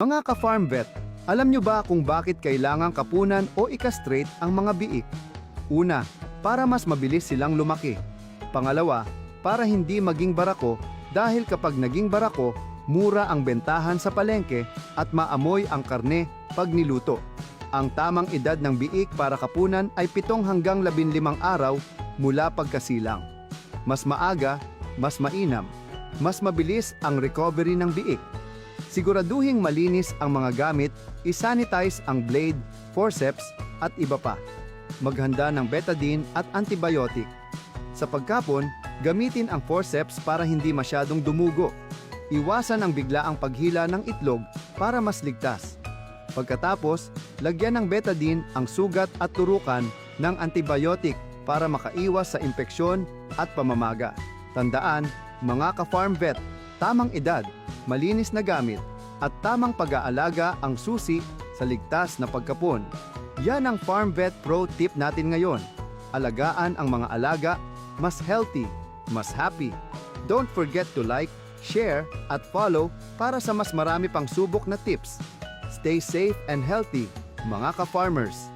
Mga ka-farm vet, alam nyo ba kung bakit kailangang kapunan o ikastrate ang mga biik? Una, para mas mabilis silang lumaki. Pangalawa, para hindi maging barako dahil kapag naging barako, mura ang bentahan sa palengke at maamoy ang karne pag niluto. Ang tamang edad ng biik para kapunan ay 7 hanggang 15 araw mula pagkasilang. Mas maaga, mas mainam, mas mabilis ang recovery ng biik. Siguraduhing malinis ang mga gamit, isanitize ang blade, forceps at iba pa. Maghanda ng betadine at antibiotic. Sa pagkapon, gamitin ang forceps para hindi masyadong dumugo. Iwasan ang biglaang paghila ng itlog para mas ligtas. Pagkatapos, lagyan ng betadine ang sugat at turukan ng antibiotic para makaiwas sa impeksyon at pamamaga. Tandaan, mga ka-farm vet, tamang edad, malinis na gamit, at tamang pag-aalaga ang susi sa ligtas na pagkapon. Yan ang Farm Vet Pro tip natin ngayon. Alagaan ang mga alaga, mas healthy, mas happy. Don't forget to like, share, at follow para sa mas marami pang subok na tips. Stay safe and healthy, mga ka-farmers.